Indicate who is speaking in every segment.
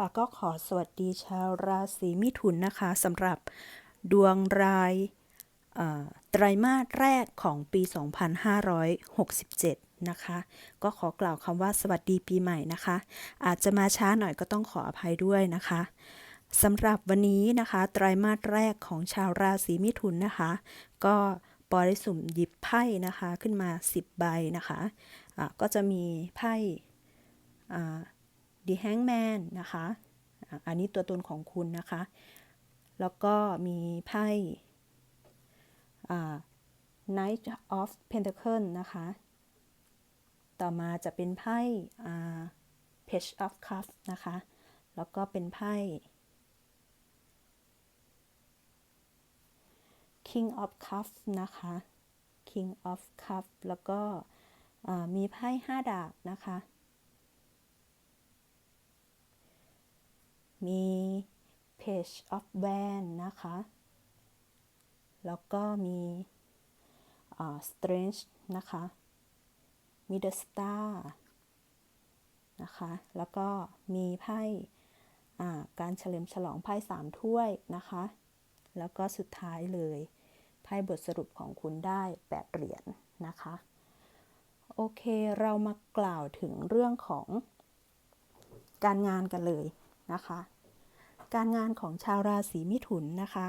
Speaker 1: ค่ะก็ขอสวัสดีชาวราศีมิถุนนะคะสำหรับดวงรายไตรมาสแรกของปี 2567 นะคะ ก็ขอกล่าวคำว่าสวัสดีปีใหม่นะคะ อาจจะมาช้าหน่อยก็ต้องขออภัยด้วยนะคะสำหรับวันนี้นะคะไตรมาสแรกของชาวราศีมิถุนนะคะ ก็ปอได้สุ่มหยิบไพ่นะคะขึ้นมา 10 ใบนะคะะก็จะมีไพ่ The Hangman นะคะ อันนี้ตัวตนของคุณนะคะ แล้วก็มีไพ่ Knight of Pentacle นะคะ ต่อมาจะเป็นไพ่ Page of Cups นะคะ แล้วก็เป็นไพ่ King of Cups นะคะ King of Cups แล้วก็มีไพ่ห้าดาบนะคะ มี Page of w a n นะคะ แล้วก็มี Strange นะคะ มี The Star นะคะ แล้วก็มีไพ่การเฉลิมฉลองไพ่สามถ้วยนะคะ แล้วก็สุดท้ายเลยไพ่บทสรุปของคุณได้แปดเหรียญนนะคะ โอเคเรามากล่าวถึงเรื่องของการงานกันเลย นะคะ การงานของชาวราศีมิถุนนะคะ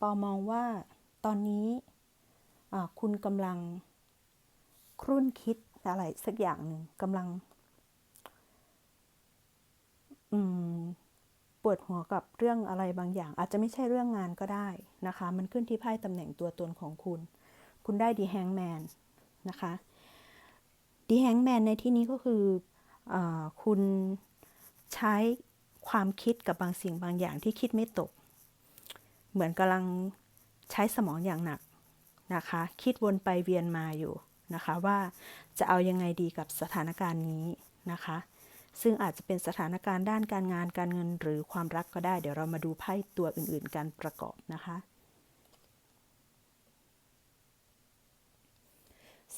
Speaker 1: ปอมองว่าตอนนี้คุณกำลังครุ่นคิดอะไรสักอย่างหนึ่งกำลังปวดหัวกับเรื่องอะไรบางอย่าง อาจจะไม่ใช่เรื่องงานก็ได้นะคะ มันขึ้นที่ไพ่ตำแหน่งตัวตนของคุณ คุณได้ดีแฮงแมนนะคะดีแฮงแมนในที่นี้ก็คืออคุณ ใช้ความคิดกับบางสิ่งบางอย่างที่คิดไม่ตก เหมือนกำลังใช้สมองอย่างหนักนะคะ คิดวนไปเวียนมาอยู่นะคะว่าจะเอายังไงดีกับสถานการณ์นี้นะคะ ซึ่งอาจจะเป็นสถานการณ์ด้านการงานการเงินหรือความรักก็ได้ เดี๋ยวเรามาดูไพ่ตัวอื่นๆการประกอบนะคะ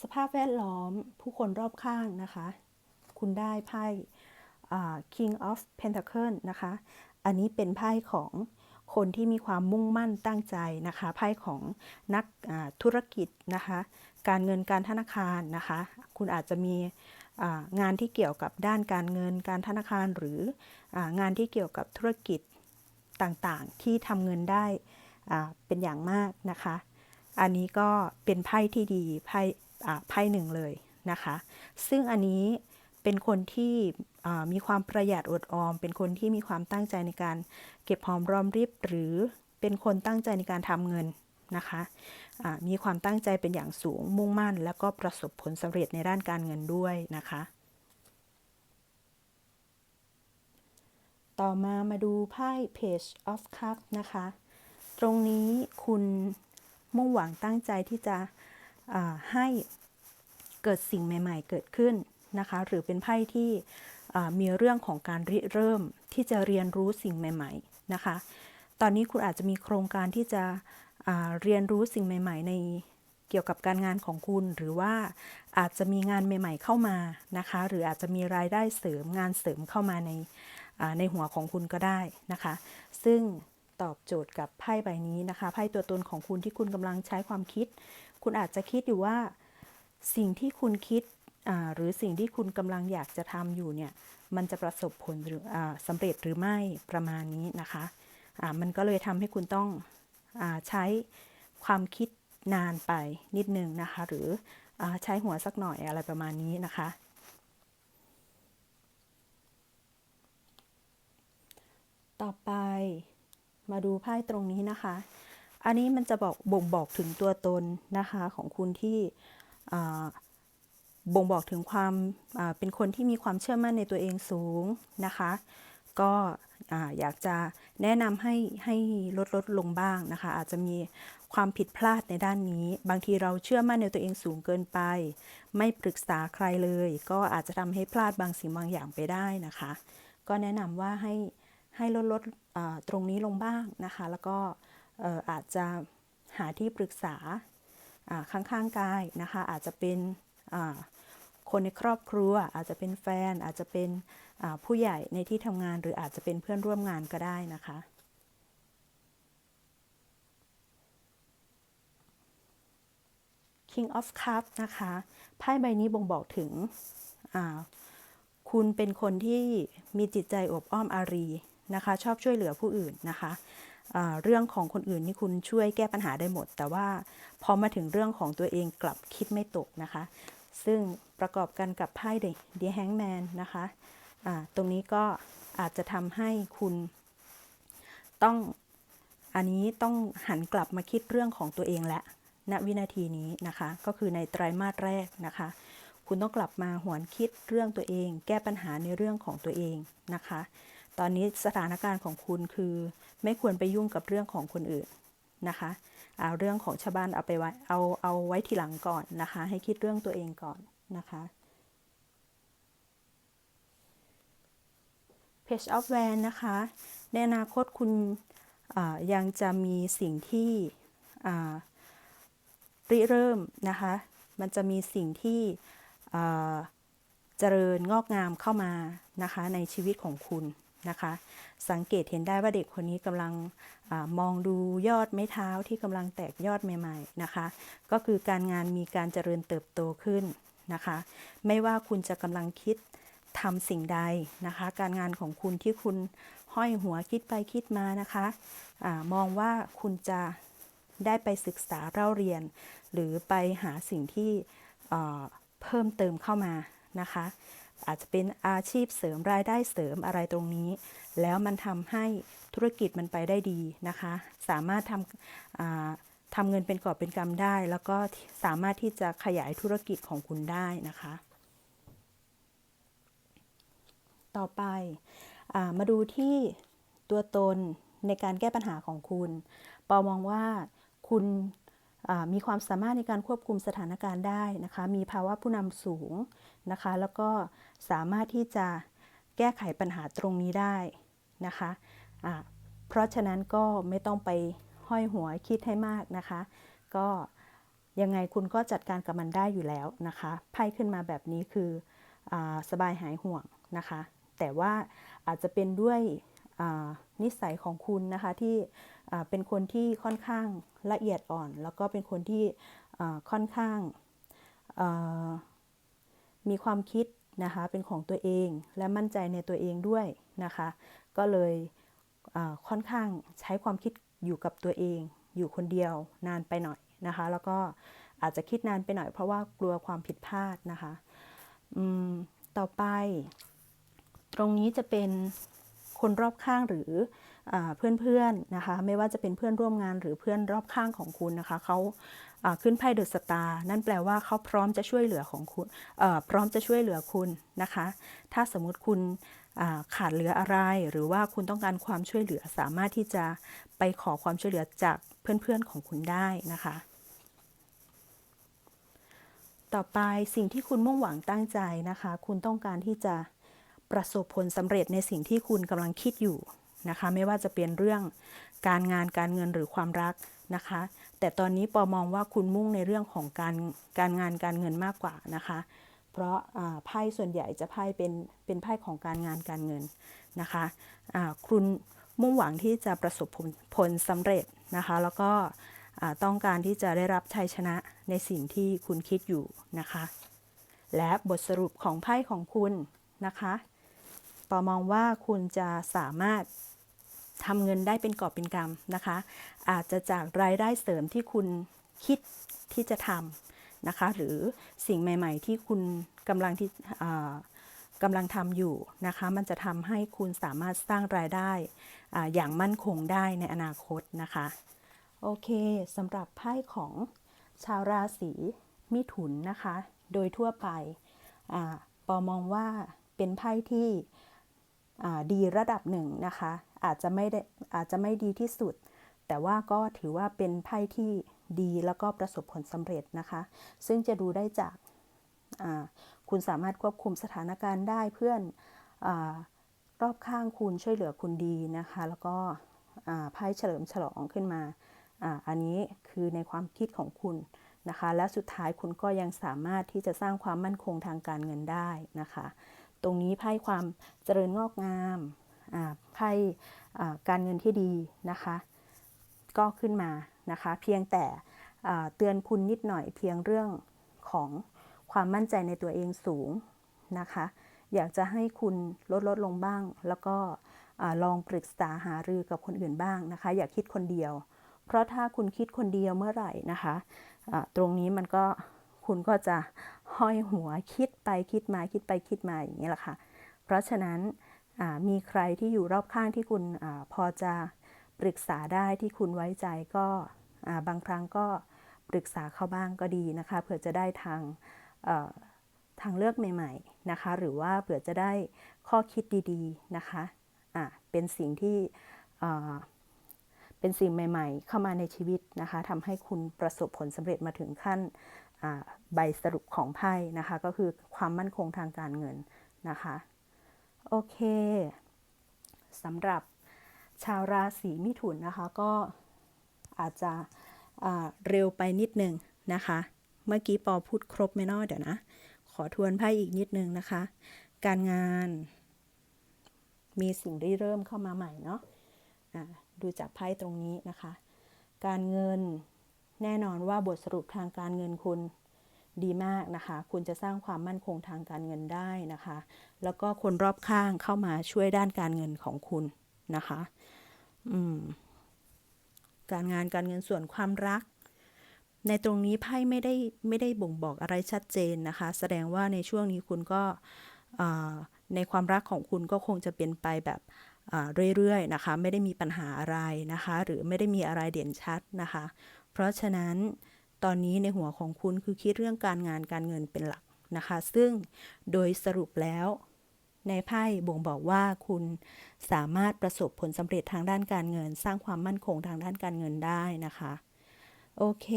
Speaker 1: สภาพแวดล้อมผู้คนรอบข้างนะคะ คุณได้ไพ่ King of Pentacle นะคะ อันนี้เป็นไพ่ของคนที่มีความมุ่งมั่นตั้งใจนะคะไพ่ของนักธุรกิจนะคะ การเงินการธนาคารนะคะ คุณอาจจะมีงานที่เกี่ยวกับด้านการเงินการธนาคารหรืองานที่เกี่ยวกับธุรกิจต่างๆ ที่ทำเงินได้เป็นอย่างมากนะคะ อันนี้ก็เป็นไพ่ที่ดีไพ่ไพ่หนึ่งเลยนะคะ ซึ่งอันนี้ เป็นคนที่มีความประหยัดอดออม เป็นคนที่มีความตั้งใจในการเก็บหอมรอมริบ หรือเป็นคนตั้งใจในการทำเงินนะคะมีความตั้งใจเป็นอย่างสูงมุ่งมั่น แล้วก็ประสบผลสำเร็จในด้านการเงินด้วยนะคะ ต่อมามาดูไพ่ Page of Cups นะคะ ตรงนี้คุณมุ่งหวังตั้งใจที่จะให้เกิดสิ่งใหม่ ๆ เกิดขึ้น นะคะ หรือเป็นไพ่ที่มีเรื่องของการริเริ่มที่จะเรียนรู้สิ่งใหม่ ๆนะคะ ตอนนี้คุณอาจจะมีโครงการที่จะเรียนรู้สิ่งใหม่ ๆ ในเกี่ยวกับการงานของคุณ หรือว่าอาจจะมีงานใหม่ ๆ เข้ามานะคะ หรืออาจจะมีรายได้เสริมงานเสริมเข้ามาในในหัวของคุณก็ได้นะคะ ซึ่งตอบโจทย์กับไพ่ใบนี้นะคะไพ่ตัวตนของคุณที่คุณกำลังใช้ความคิด คุณอาจจะคิดอยู่ว่า สิ่งที่คุณคิด หรือสิ่งที่คุณกำลังอยากจะทำอยู่เนี่ยมันจะประสบผลหรืออสำเร็จหรือไม่ประมาณนี้นะคะะมันก็เลยทำให้คุณต้องอใช้ความคิดนานไปนิดนึงนะคะ หรืออใช้หัวสักหน่อยอะไรประมาณนี้นะคะ ต่อไปมาดูไพ่ตรงนี้นะคะ อันนี้มันจะบอกบ่งบอกถึงตัวตนนะคะของคุณที่ บ่งบอกถึงความเป็นคนที่มีความเชื่อมั่นในตัวเองสูงนะคะ ก็อยากจะแนะนำให้ให้ลดลดลงบ้างนะคะ อาจจะมีความผิดพลาดในด้านนี้ บางทีเราเชื่อมั่นในตัวเองสูงเกินไป ไม่ปรึกษาใครเลย ก็อาจจะทำให้พลาดบางสิ่งบางอย่างไปได้นะคะ ก็แนะนำว่าให้ให้ลดลดตรงนี้ลงบ้างนะคะ แล้วก็อาจจะหาที่ปรึกษาข้างๆกายนะคะ อาจจะเป็น คนในครอบครัว อาจจะเป็นแฟน อาจจะเป็นผู้ใหญ่ในที่ทำงาน หรืออาจจะเป็นเพื่อนร่วมงานก็ได้นะคะ King of Cups นะคะไพ่ใบนี้บ่งบอกถึงคุณเป็นคนที่มีจิตใจอบอ้อมอารีนะคะ ชอบช่วยเหลือผู้อื่นนะคะอ่าเรื่องของคนอื่นนี่คุณช่วยแก้ปัญหาได้หมด แต่ว่าพอมาถึงเรื่องของตัวเองกลับคิดไม่ตกนะคะ ซึ่งประกอบกันกับไพ่เด The Hangman นะคะตรงนี้ก็อาจจะทำให้คุณต้องอันนี้ต้องหันกลับมาคิดเรื่องของตัวเองและณวินาทีนี้นะคะ ก็คือในไตรมาสแรกนะคะ คุณต้องกลับมาหวนคิดเรื่องตัวเอง แก้ปัญหาในเรื่องของตัวเองนะคะ ตอนนี้สถานการณ์ของคุณคือ ไม่ควรไปยุ่งกับเรื่องของคนอื่น นะคะเอาเรื่องของชาวบ้านเอาไปไว้เอาเอาไว้ทีหลังก่อนนะคะ ให้คิดเรื่องตัวเองก่อนนะคะ Page of w a n นะคะ ในอนาคตคุณยังจะมีสิ่งที่ริเริ่มนะคะ มันจะมีสิ่งที่เจริญงอกงามเข้ามานะคะในชีวิตของคุณ นะคะ สังเกตเห็นได้ว่าเด็กคนนี้กำลังอมองดูยอดไม้เท้าที่กำลังแตกยอดใหม่ ๆนะคะ ก็คือการงานมีการเจริญเติบโตขึ้นนะคะ ไม่ว่าคุณจะกำลังคิดทำสิ่งใดนะคะ การงานของคุณที่คุณห้อยหัวคิดไปคิดมานะคะอามองว่าคุณจะได้ไปศึกษาเล่าเรียน หรือไปหาสิ่งที่เพิ่มเติมเข้ามานะคะ อาจจะเป็นอาชีพเสริมรายได้เสริมอะไรตรงนี้ แล้วมันทำให้ธุรกิจมันไปได้ดีนะคะ สามารถทำทำเงินเป็นกอบเป็นกำได้ แล้วก็สามารถที่จะขยายธุรกิจของคุณได้นะคะ ต่อไปอามาดูที่ตัวตนในการแก้ปัญหาของคุณ ปอมองว่าคุณ มีความสามารถในการควบคุมสถานการณ์ได้นะคะ มีภาวะผู้นำสูงนะคะ แล้วก็สามารถที่จะแก้ไขปัญหาตรงนี้ได้นะคะะเพราะฉะนั้นก็ไม่ต้องไปห้อยหัวคิดให้มากนะคะ ก็ยังไงคุณก็จัดการกับมันได้อยู่แล้วนะคะไพ่ขึ้นมาแบบนี้คืออสบายหายห่วงนะคะ แต่ว่าอาจจะเป็นด้วย นิสัยของคุณนะคะที่เป็นคนที่ค่อนข้างละเอียดอ่อน แล้วก็เป็นคนที่ค่อนข้างมีความคิดนะคะเป็นของตัวเองและมั่นใจในตัวเองด้วยนะคะ ก็เลยค่อนข้างใช้ความคิดอยู่กับตัวเอง อยู่คนเดียวนานไปหน่อยนะคะ แล้วก็อาจจะคิดนานไปหน่อยเพราะว่ากลัวความผิดพลาดนะคะต่อไป ตรงนี้จะเป็น คนรอบข้างหรือเพื่อนๆนะคะ ไม่ว่าจะเป็นเพื่อนร่วมงานหรือเพื่อนรอบข้างของคุณนะคะเขาขึ้นไพ่เดอะสตาร์นั่นแปลว่าเขาพร้อมจะช่วยเหลือของคุณพร้อมจะช่วยเหลือคุณนะคะ ถ้าสมมติคุณขาดเหลืออะไร หรือว่าคุณต้องการความช่วยเหลือสามารถที่จะไปขอความช่วยเหลือจากเพื่อนๆของคุณได้นะคะ ต่อไปสิ่งที่คุณมุ่งหวังตั้งใจนะคะ คุณต้องการที่จะ ประสบผลสำเร็จในสิ่งที่คุณกำลังคิดอยู่นะคะ ไม่ว่าจะเป็นเรื่องการงานการเงินหรือความรักนะคะ แต่ตอนนี้ปอมองว่าคุณมุ่งในเรื่องของการการงานการเงินมากกว่านะคะ เพราะไพ่ส่วนใหญ่จะไพ่เป็นเป็นไพ่ของการงานการเงินนะคะะคุณมุ่งหวังที่จะประสบผลผลสำเร็จนะคะ แล้วก็ต้องการที่จะได้รับชัยชนะในสิ่งที่คุณคิดอยู่นะคะ และบทสรุปของไพ่ของคุณนะคะ ปอมองว่าคุณจะสามารถทำเงินได้เป็นกอบเป็นกำนะคะ อาจจะจากรายได้เสริมที่คุณคิดที่จะทำนะคะ หรือสิ่งใหม่ ๆ ที่คุณกำลังที่กำลังทำอยู่นะคะ มันจะทำให้คุณสามารถสร้างรายได้ออย่างมั่นคงได้ในอนาคตนะคะ โอเคสำหรับไพ่ของชาวราศีมิถุนนะคะ โดยทั่วไปอปอมองว่าเป็นไพ่ที่ ดีระดับหนึ่งนะคะ อาจจะไม่ได้อาจจะไม่ดีที่สุด แต่ว่าก็ถือว่าเป็นไพ่ที่ดีแล้วก็ประสบผลสำเร็จนะคะ ซึ่งจะดูได้จากคุณสามารถควบคุมสถานการณ์ได้เพื่อนอรอบข้างคุณช่วยเหลือคุณดีนะคะ แล้วก็ไพ่เฉลิมฉลองขึ้นมาออันนี้คือในความคิดของคุณนะคะ และสุดท้ายคุณก็ยังสามารถที่จะสร้างความมั่นคงทางการเงินได้นะคะ ตรงนี้ไพ่ความเจริญงอกงามไพ่การเงินที่ดีนะคะ ก็ขึ้นมานะคะ เพียงแต่เตือนคุณนิดหน่อยเพียงเรื่องของความมั่นใจในตัวเองสูงนะคะ อยากจะให้คุณลดลดลงบ้าง แล้วก็ลองปรึกษาหารือกับคนอื่นบ้างนะคะ อย่าคิดคนเดียว เพราะถ้าคุณคิดคนเดียวเมื่อไหร่นะคะอ่าตรงนี้มันก็ คุณก็จะห้อยหัวคิดไปคิดมาคิดไปคิดมาอย่างนี้แหละค่ะ เพราะฉะนั้นมีใครที่อยู่รอบข้างที่คุณอพอจะปรึกษาได้ที่คุณไว้ใจก็บางครั้งก็ปรึกษาเขาบ้างก็ดีนะคะเผื่อจะได้ทางทางเลือกใหม่ๆนะคะ หรือว่าเผื่อจะได้ข้อคิดดีๆนะคะเป็นสิ่งที่เป็นสิ่งใหม่ ๆ เข้ามาในชีวิตนะคะทำให้คุณประสบผลสำเร็จมาถึงขั้น ใบสรุปของไพ่นะคะ ก็คือความมั่นคงทางการเงินนะคะ โอเคสำหรับชาวราศีมิถุนนะคะ ก็อาจจะเร็วไปนิดนึงนะคะ เมื่อกี้ปอพูดครบไหมนาะเดี๋ยวนะ ขอทวนไพ่อีกนิดนึงนะคะ การงานมีสิ่งได้เริ่มเข้ามาใหม่เนาะอ่าดูจากไพ่ตรงนี้นะคะ การเงิน แน่นอนว่าบทสรุปทางการเงินคุณดีมากนะคะ คุณจะสร้างความมั่นคงทางการเงินได้นะคะ แล้วก็คนรอบข้างเข้ามาช่วยด้านการเงินของคุณนะคะ อืม การงานการเงินส่วนความรัก ในตรงนี้ไพ่ไม่ได้ไม่ได้บ่งบอกอะไรชัดเจนนะคะ แสดงว่าในช่วงนี้คุณก็ในความรักของคุณก็คงจะเป็นไปแบบเรื่อยๆนะคะ ไม่ได้มีปัญหาอะไรนะคะ หรือไม่ได้มีอะไรเด่นชัดนะคะ เพราะฉะนั้นตอนนี้ในหัวของคุณคือคิดเรื่องการงานการเงินเป็นหลักนะคะ ซึ่งโดยสรุปแล้วในไพ่บ่งบอกว่าคุณสามารถประสบผลสำเร็จทางด้านการเงิน สร้างความมั่นคงทางด้านการเงินได้นะคะ โอเค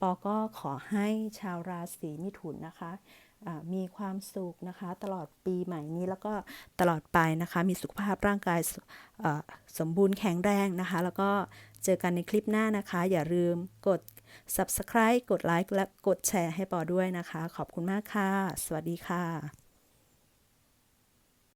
Speaker 1: ปอก็ขอให้ชาวราศีมิถุนนะคะ มีความสุขนะคะ ตลอดปีใหม่นี้แล้วก็ตลอดไปนะคะ มีสุขภาพร่างกายสสมบูรณ์แข็งแรงนะคะ แล้วก็เจอกันในคลิปหน้านะคะ อย่าลืมกด subscribe กดไลค์และกดแชร์ให้ปอด้วยนะคะ ขอบคุณมากค่ะ สวัสดีค่ะ